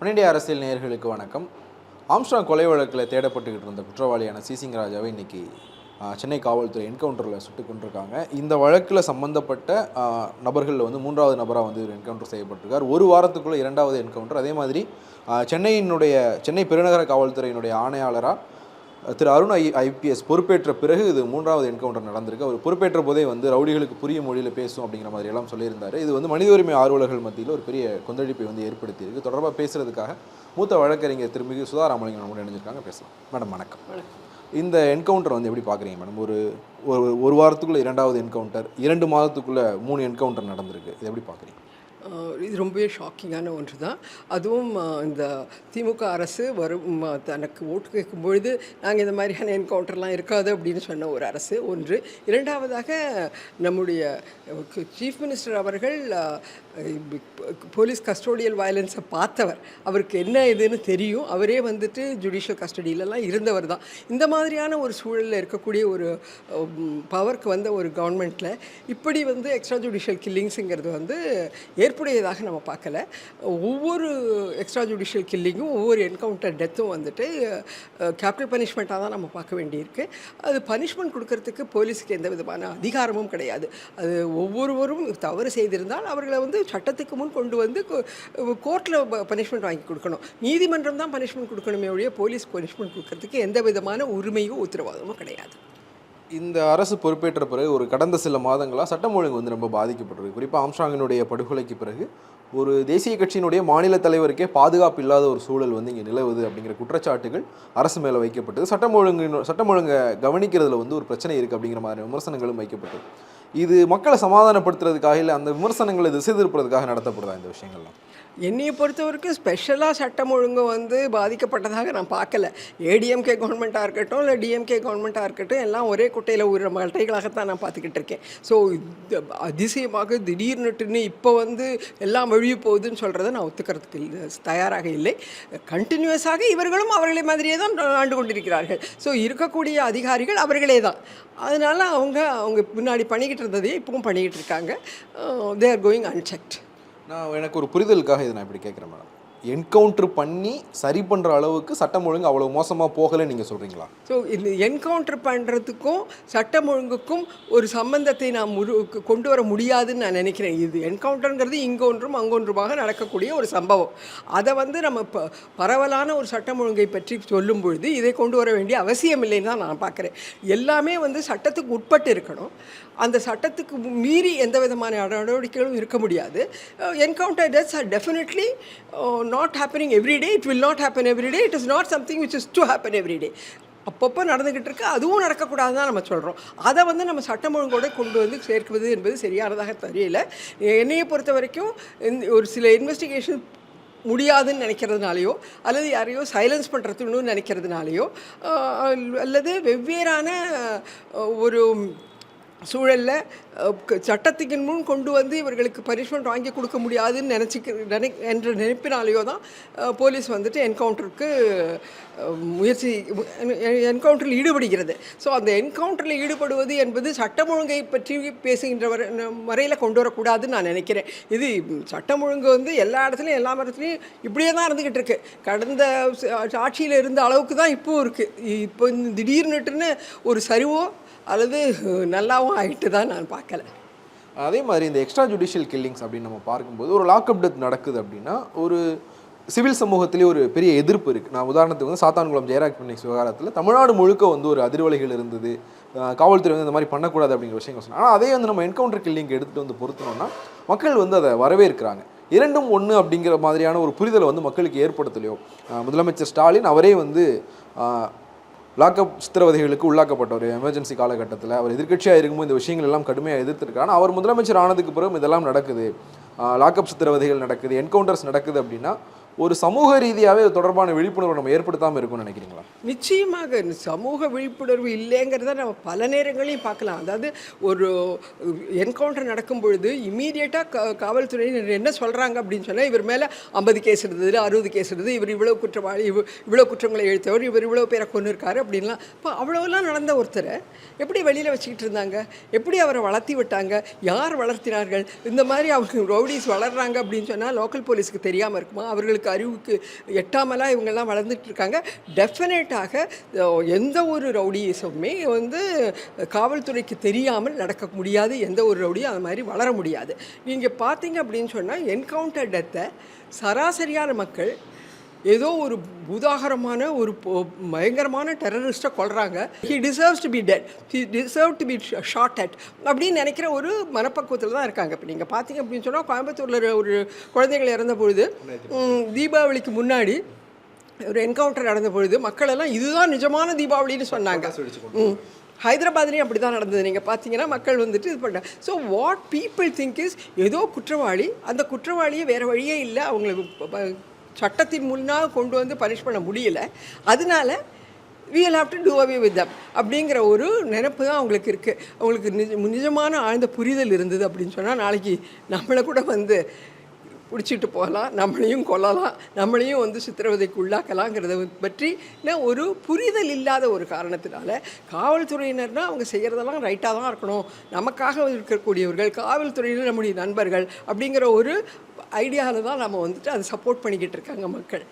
முன்னிந்திய அரசியல் நேயர்களுக்கு வணக்கம். ஆம்ஸ்டாங் கொலை வழக்கில் தேடப்பட்டுக்கிட்டு இருந்த குற்றவாளியான சிசிங் ராஜாவை இன்னைக்கு சென்னை காவல்துறை என்கவுண்டரில் சுட்டு கொண்டிருக்காங்க இந்த வழக்கில் சம்பந்தப்பட்ட நபர்களில் வந்து மூன்றாவது நபராக வந்து என்கவுண்டர் செய்யப்பட்டிருக்கார். ஒரு வாரத்துக்குள்ளே இரண்டாவது என்கவுண்டர். அதே மாதிரி சென்னையினுடைய சென்னை பெருநகர காவல்துறையினுடைய ஆணையாளராக திரு அருண் ஐ ஐபிஎஸ் பொறுப்பேற்ற பிறகு இது மூன்றாவது என்கவுண்டர் நடந்திருக்கு. அவர் பொறுப்பேற்ற போதே வந்து ரவுடிகளுக்கு புரிய மொழியில் பேசும் அப்படிங்கிற மாதிரி எல்லாம் சொல்லியிருந்தாரு. இது வந்து மனித உரிமை ஆர்வலர்கள் மத்தியில் ஒரு பெரிய கொந்தளிப்பை வந்து ஏற்படுத்தியிருக்கு. தொடர்பாக பேசுறதுக்காக மூத்த வழக்கறிஞர் திருமிகு சுதா ராமலிங்கம் நம்ம இணைஞ்சிருக்காங்க. பேசலாம். மேடம் வணக்கம். இந்த என்கவுண்டர் வந்து எப்படி பார்க்குறீங்க மேடம்? ஒரு ஒரு ஒரு வாரத்துக்குள்ள இரண்டாவது என்கவுண்டர் இரண்டு மாதத்துக்குள்ள மூணு என்கவுண்டர் நடந்திருக்கு. இது எப்படி பார்க்குறீங்க இது ரொம்பவே ஷாக்கிங்கான ஒன்று தான் அதுவும் இந்த திமுக அரசு வரும் தனக்கு ஓட்டு கேட்கும் பொழுது நாங்கள் இந்த மாதிரியான என்கவுண்டர்லாம் இருக்காது அப்படின்னு சொன்ன ஒரு அரசு ஒன்று. இரண்டாவதாக நம்முடைய சீஃப் மினிஸ்டர் அவர்கள் போலீஸ் கஸ்டோடியல் வயலன்ஸை பார்த்தவர். அவருக்கு என்ன இதுன்னு தெரியும். அவரே வந்துட்டு ஜுடிஷியல் கஸ்டடியிலலாம் இருந்தவர் தான். இந்த மாதிரியான ஒரு சூழலில் இருக்கக்கூடிய ஒரு பவருக்கு வந்த ஒரு கவர்மெண்ட்டில் இப்படி வந்து எக்ஸ்ட்ரா ஜுடிஷியல் கில்லிங்ஸுங்கிறது வந்து ஏற்புடையதாக நம்ம பார்க்கல. ஒவ்வொரு எக்ஸ்ட்ரா ஜுடிஷியல் கில்லிங்கும் ஒவ்வொரு என்கவுண்டர் டெத்தும் வந்துட்டு கேபிட்டல் பனிஷ்மெண்ட்டாக தான் நம்ம பார்க்க வேண்டியிருக்கு. அது பனிஷ்மெண்ட் கொடுக்கறதுக்கு போலீஸுக்கு எந்த விதமான அதிகாரமும் கிடையாது. அது ஒவ்வொருவரும் தவறு செய்திருந்தால் அவர்களை வந்து சட்டத்துக்கு முன் கொண்டு வந்து கோர்ட்டில் பனிஷ்மெண்ட் வாங்கி கொடுக்கணும். நீதிமன்றம் தான் பனிஷ்மெண்ட் கொடுக்கணுமே ஒழிய போலீஸ் பனிஷ்மெண்ட் கொடுக்கறதுக்கு எந்த விதமான உரிமையும் உத்தரவாதமும் கிடையாது. இந்த அரசு பொறுப்பேற்ற பிறகு ஒரு கடந்த சில மாதங்களாக சட்டம் ஒழுங்கு வந்து ரொம்ப பாதிக்கப்பட்டிருக்கு. குறிப்பாக ஆம்ஸ்டாங்கினுடைய படுகொலைக்கு பிறகு ஒரு தேசிய கட்சியினுடைய மாநில தலைவருக்கே பாதுகாப்பு இல்லாத ஒரு சூழல் வந்து இங்கே நிலவுது அப்படிங்கிற குற்றச்சாட்டுகள் அரசு மேலே வைக்கப்பட்டது. சட்டம் ஒழுங்கு சட்டம் ஒழுங்கை கவனிக்கிறதுல வந்து ஒரு பிரச்சனை இருக்குது அப்படிங்கிற மாதிரி விமர்சனங்களும் வைக்கப்பட்டது. இது மக்களை சமாதானப்படுத்துறதுக்காக இல்லை அந்த விமர்சனங்களை திசை திருப்புறதுக்காக நடத்தப்படுதா இந்த விஷயங்கள்லாம்? என்னையை பொறுத்த வரைக்கும் ஸ்பெஷலாக சட்டம் ஒழுங்கு வந்து பாதிக்கப்பட்டதாக நான் பார்க்கல. ஏடிஎம்கே கவர்மெண்ட்டாக இருக்கட்டும் இல்லை டிஎம்கே கவர்மெண்ட்டாக இருக்கட்டும் எல்லாம் ஒரே குட்டையில் உயிர மட்டைகளாகத்தான் நான் பார்த்துக்கிட்டு இருக்கேன். ஸோ அதிசயமாக திடீர்னுட்டுன்னு இப்போ வந்து எல்லாம் வழிய போகுதுன்னு சொல்கிறத நான் ஒத்துக்கிறதுக்கு இல்லை தயாராக இல்லை. கண்டினியூஸாக இவர்களும் அவர்களை மாதிரியே தான் ஆண்டு கொண்டிருக்கிறார்கள். ஸோ இருக்கக்கூடிய அதிகாரிகள் அவர்களே தான். அதனால் அவங்க அவங்க பின்னாடி பண்ணிக்கிட்டு இருந்ததையே இப்பவும் பண்ணிக்கிட்டு இருக்காங்க தே ஆர் கோயிங் அன்செக்ட் நான் எனக்கு ஒரு புரிதலுக்காக இதை நான் இப்படி கேட்குறேன் மேடம். என்கவுண்டர் பண்ணி சரி பண்ணுற அளவுக்கு சட்டம் ஒழுங்கு அவ்வளோ மோசமாக போகலை நீங்கள் சொல்கிறீங்களா ஸோ இந்த என்கவுண்டர் பண்ணுறதுக்கும் சட்டம் ஒழுங்குக்கும் ஒரு சம்பந்தத்தை நாம் முரு கொண்டு வர முடியாதுன்னு நான் நினைக்கிறேன். இது என்கவுண்டருங்கிறது இங்கொன்றும் அங்கொன்றுமாக நடக்கக்கூடிய ஒரு சம்பவம். அதை வந்து நம்ம ப பரவலான ஒரு சட்டம் ஒழுங்கை பற்றி சொல்லும் பொழுது இதை கொண்டு வர வேண்டிய அவசியம் இல்லைன்னு தான் நான் பார்க்குறேன். எல்லாமே வந்து சட்டத்துக்கு உட்பட்டு இருக்கணும். அந்த சட்டத்துக்கு மீறி எந்த விதமான நடவடிக்கைகளும் இருக்க முடியாது. Encounter deaths are definitely not happening everyday it will not happen everyday it is not something which is to happen everyday அப்பப்போ நடந்துக்கிட்டு இருக்கு அதுவும் நடக்கக்கூடாது தான் நம்ம சொல்கிறோம் அதை வந்து நம்ம சட்டம் ஒழுங்கோடு கொண்டு வந்து சேர்க்குவது என்பது சரியானதாக தெரியல. என்னையை பொறுத்த வரைக்கும் ஒரு சில இன்வெஸ்டிகேஷன் முடியாதுன்னு நினைக்கிறதுனாலையோ அல்லது யாரையோ சைலன்ஸ் பண்ணுறதுன்னு நினைக்கிறதுனாலையோ அல்லது வெவ்வேறான ஒரு சூழலில் சட்டத்துக்கு முன் கொண்டு வந்து இவர்களுக்கு பனிஷ்மெண்ட் வாங்கி கொடுக்க முடியாதுன்னு நினச்சிக்க நினை என்ற நினைப்பினாலேயோ தான் போலீஸ் வந்துட்டு என்கவுண்டருக்கு முயற்சி என்கவுண்டரில் ஈடுபடுகிறது. ஸோ அந்த என்கவுண்டரில் ஈடுபடுவது என்பது சட்டம் ஒழுங்கை பற்றி பேசுகின்ற வரை வரையில் கொண்டு வரக்கூடாதுன்னு நான் நினைக்கிறேன். இது சட்டம் ஒழுங்கு வந்து எல்லா இடத்துலையும் எல்லா இடத்துலையும் இப்படியே தான் இருந்துக்கிட்டு இருக்கு. கடந்த ஆட்சியில் இருந்த அளவுக்கு தான் இப்போவும் இருக்குது இப்போ திடீர்னுட்டுன்னு ஒரு சரிவோ அல்லது நல்லாவும் ஆகிட்டு தான் நான் பார்க்கல. அதே மாதிரி இந்த எக்ஸ்ட்ரா ஜுடிஷியல் கில்லிங்ஸ் அப்படின்னு நம்ம பார்க்கும்போது ஒரு லாக்அப் டெத் நடக்குது அப்படின்னா ஒரு சிவில் சமூகத்திலே ஒரு பெரிய எதிர்ப்பு இருக்குது நான் உதாரணத்துக்கு வந்து சாத்தான்குளம் ஜெயராஜ் விவகாரத்தில் தமிழ்நாடு முழுக்க வந்து ஒரு அதிர்வலைகள் இருந்தது. காவல்துறை வந்து இந்த மாதிரி பண்ணக்கூடாது அப்படிங்கிற விஷயங்கள் சொன்னாங்க. ஆனால் அதே வந்து நம்ம என்கவுண்டர் கில்லிங் எடுத்துகிட்டு வந்து பொருத்தணும்னா மக்கள் வந்து அதை வரவேற்கிறாங்க. இரண்டும் ஒன்று அப்படிங்கிற மாதிரியான ஒரு புரிதலை வந்து மக்களுக்கு ஏற்படுத்தலையோ முதலமைச்சர் ஸ்டாலின் அவரே வந்து லாக்அப் சித்திரவதைகளுக்கு உள்ளாக்கப்பட்ட ஒரு எமர்ஜென்சி காலகட்டத்தில் அவர் எதிர்க்கட்சியாக இருக்கும்போது இந்த விஷயங்கள் எல்லாம் கடுமையாக எதிர்த்திருக்காரு. ஆனால் அவர் முதலமைச்சர் ஆனதுக்கு பிறகு இதெல்லாம் நடக்குது. லாக்அப் சித்திரவதைகள் நடக்குது என்கவுண்டர்ஸ் நடக்குது அப்படின்னா ஒரு சமூக ரீதியாகவே இது தொடர்பான விழிப்புணர்வு நம்ம ஏற்படுத்தாமல் இருக்கும்னு நினைக்கிறீங்களா? நிச்சயமாக சமூக விழிப்புணர்வு இல்லைங்கிறத நம்ம பல நேரங்களையும் பார்க்கலாம். அதாவது ஒரு என்கவுண்டர் நடக்கும் பொழுது இமீடியட்டாக க காவல்துறையினர் என்ன சொல்கிறாங்க அப்படின்னு சொன்னால் இவர் மேலே ஐம்பது கேஸ் இருந்தது அறுபது கேஸ் இருந்தது இவர் இவ்வளோ குற்றவாளி இவ் இவ்வளோ குற்றங்களை எழுத்தவர் இவர் இவ்வளோ பேரை கொண்டு இருக்காரு அப்படின்லாம். இப்போ அவ்வளோலாம் நடந்த ஒருத்தரை எப்படி வெளியில் வச்சுக்கிட்டு இருந்தாங்க? எப்படி அவரை வளர்த்தி விட்டாங்க? யார் வளர்த்தினார்கள்? இந்த மாதிரி அவங்க ரவுடிஸ் வளர்கிறாங்க அப்படின்னு சொன்னால் லோக்கல் போலீஸுக்கு தெரியாமல் இருக்குமா? அவர்களுக்கு அளவுக்கு அறிவுக்கு எட்டாமலாம் இவங்கெல்லாம் வளர்ந்துட்டு இருக்காங்க டெஃபினட்டாக எந்த ஒரு ரவுடியிசமுமே வந்து காவல்துறைக்கு தெரியாமல் நடக்க முடியாது. எந்த ஒரு ரவுடியும் அது மாதிரி வளர முடியாது. நீங்கள் பார்த்தீங்க அப்படின்னு சொன்னால் என்கவுண்டர் டெத்தை சராசரியான மக்கள் ஏதோ ஒரு உதாகரமான ஒரு பயங்கரமான டெரரிஸ்ட்டை கொல்றாங்க. He deserves to be dead he deserve to be shot at அப்படின்னு நினைக்கிற ஒரு மனப்பக்குவத்தில் தான் இருக்காங்க. இப்போ நீங்கள் பார்த்தீங்க அப்படின்னு சொன்னால் கோயம்புத்தூரில் ஒரு குழந்தைகள் இறந்த பொழுது தீபாவளிக்கு முன்னாடி ஒரு என்கவுண்டர் நடந்த பொழுது மக்கள் எல்லாம் இதுதான் நிஜமான தீபாவளின்னு சொன்னாங்க. ம். ஹைதராபாத்லேயும் அப்படி தான் நடந்தது. நீங்கள் பார்த்தீங்கன்னா மக்கள் வந்துட்டு இது பண்ண so what people think is ஏதோ குற்றவாளி அந்த குற்றவாளியை வேறு வழியே இல்லை அவங்களுக்கு சட்டத்தின் முன்னால் கொண்டு வந்து பனிஷ் பண்ண முடியல. அதனால we will have to do away with அப்படிங்கிற ஒரு நினைப்பு தான் அவங்களுக்கு இருக்குது அவங்களுக்கு நிஜ நிஜமான ஆழ்ந்த புரிதல் இருந்தது அப்படின்னு சொன்னால் நாளைக்கு நம்மளை கூட வந்து பிடிச்சிட்டு போகலாம் நம்மளையும் கொல்லலாம் நம்மளையும் வந்து சித்திரவதைக்கு உள்ளாக்கலாங்கிறத பற்றி ஒரு புரிதல் இல்லாத ஒரு காரணத்தினால காவல்துறையினர்னால் அவங்க செய்கிறதெல்லாம் ரைட்டாக தான் இருக்கணும். நமக்காக இருக்கக்கூடியவர்கள் காவல்துறையினர் நம்முடைய நண்பர்கள் அப்படிங்கிற ஒரு ஐடியாவில் தான் நம்ம வந்துட்டு அதை சப்போர்ட் பண்ணிக்கிட்டு இருக்காங்க மக்கள்.